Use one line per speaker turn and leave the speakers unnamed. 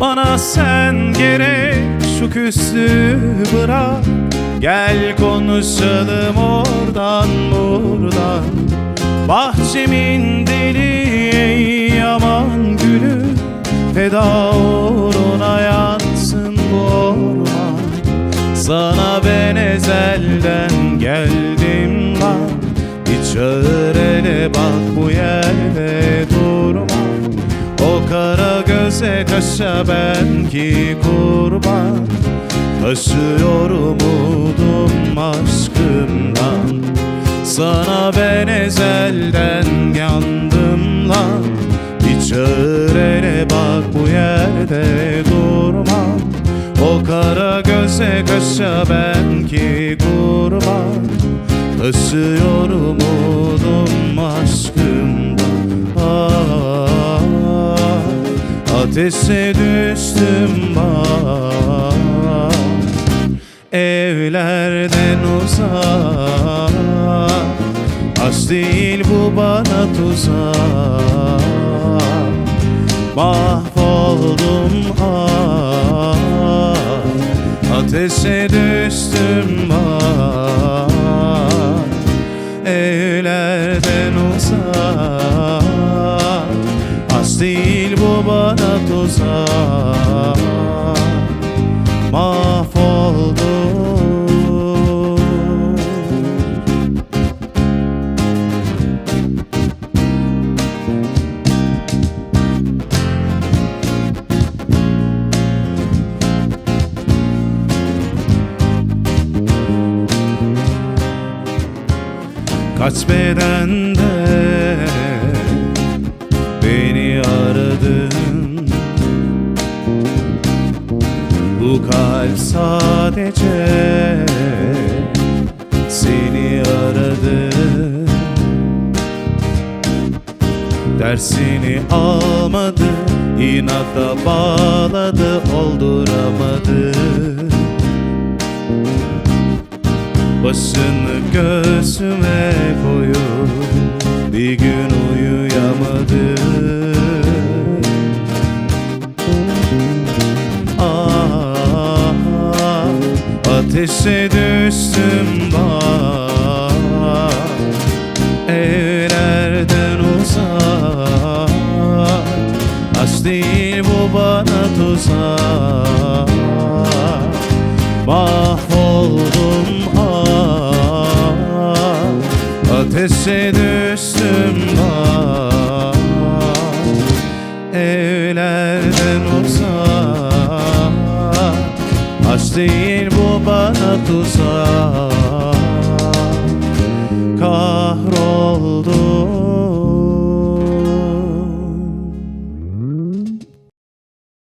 Bana sen gerek şu küslü bırak. Gel konuşalım oradan buradan. Bahçemin deli ey yaman gülü. Feda uğruna yansın bu orman. Sana ben ezelden geldim lan Bir çağır ele bak bu göze kaşa ben ki kurban. Taşıyor umudum aşkımdan. Sana ben ezelden yandım lan. Bir çağır ele bak bu yerde durma O kara göze kaşa ben ki kurban. Taşıyor umudum aşkımdan Ateşe düştüm bak Evlerden uzak. Aşk değil bu bana tuzak. Mahvoldum ah Ateşe düştüm bak Evlerden uzak. Aşk değil bu bana tuzak Mahvoldum Kaç bedende kalp sadece seni aradı Dersini almadı, inata bağladı, olduramadı. Başını göğsüme koyup bir gün ateşe düştüm bak Evlerden uzak. Aşk değil bu bana tuzak. Mahvoldum ah Ateşe düştüm değil bu bana tuzak. Kahroldum